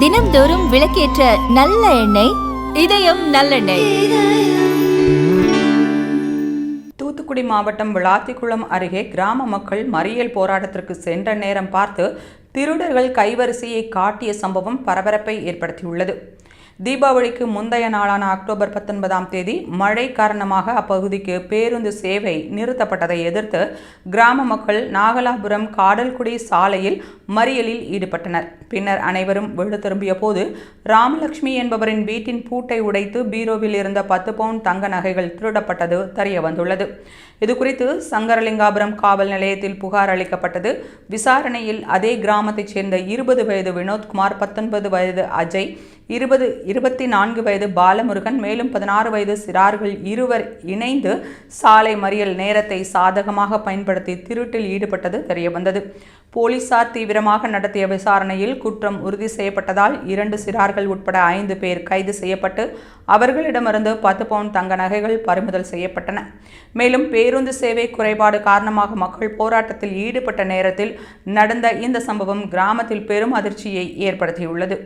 தினம்தோறும் விளக்கேற்ற நல்ல எண்ணெய் இதயம் நல்லெண்ணெய். தூத்துக்குடி மாவட்டம் விளாத்திக்குளம் அருகே கிராம மக்கள் மறியல் போராட்டத்திற்கு சென்ற நேரம் பார்த்து திருடர்கள் கைவரிசையை காட்டிய சம்பவம் பரபரப்பை ஏற்படுத்தியுள்ளது. தீபாவளிக்கு முந்தைய நாளான அக்டோபர் பத்தொன்பதாம் தேதி மழை காரணமாக அப்பகுதிக்கு பேருந்து சேவை நிறுத்தப்பட்டதை எதிர்த்து கிராம மக்கள் நாகலாபுரம் காடல்குடி சாலையில் மறியலில் ஈடுபட்டனர். பின்னர் அனைவரும் வீடு திரும்பிய போது ராமலட்சுமி என்பவரின் வீட்டின் பூட்டை உடைத்து பீரோவில் இருந்த பத்து பவுன் தங்க நகைகள் திருடப்பட்டது தெரிய வந்துள்ளது. இதுகுறித்து சங்கரலிங்காபுரம் காவல் நிலையத்தில் புகார் அளிக்கப்பட்டது. விசாரணையில் அதே கிராமத்தைச் சேர்ந்த இருபது வயது வினோத்குமார் பத்தொன்பது வயது அஜய் இருபது இருபத்தி நான்கு வயது பாலமுருகன் மேலும் பதினாறு வயது சிறார்கள் இருவர் இணைந்து சாலை மறியல் நேரத்தை சாதகமாக பயன்படுத்தி திருட்டில் ஈடுபட்டது தெரியவந்தது போலீசார் தீவிரமாக நடத்திய விசாரணையில் குற்றம் உறுதி செய்யப்பட்டதால் இரண்டு சிறார்கள் உட்பட ஐந்து பேர் கைது செய்யப்பட்டு அவர்களிடமிருந்து பத்து பவுன் தங்க நகைகள் பறிமுதல் செய்யப்பட்டன. மேலும் பேருந்து சேவை குறைபாடு காரணமாக மக்கள் போராட்டத்தில் ஈடுபட்ட நேரத்தில் நடந்த இந்த சம்பவம் கிராமத்தில் பெரும் அதிர்ச்சியை ஏற்படுத்தியுள்ளது.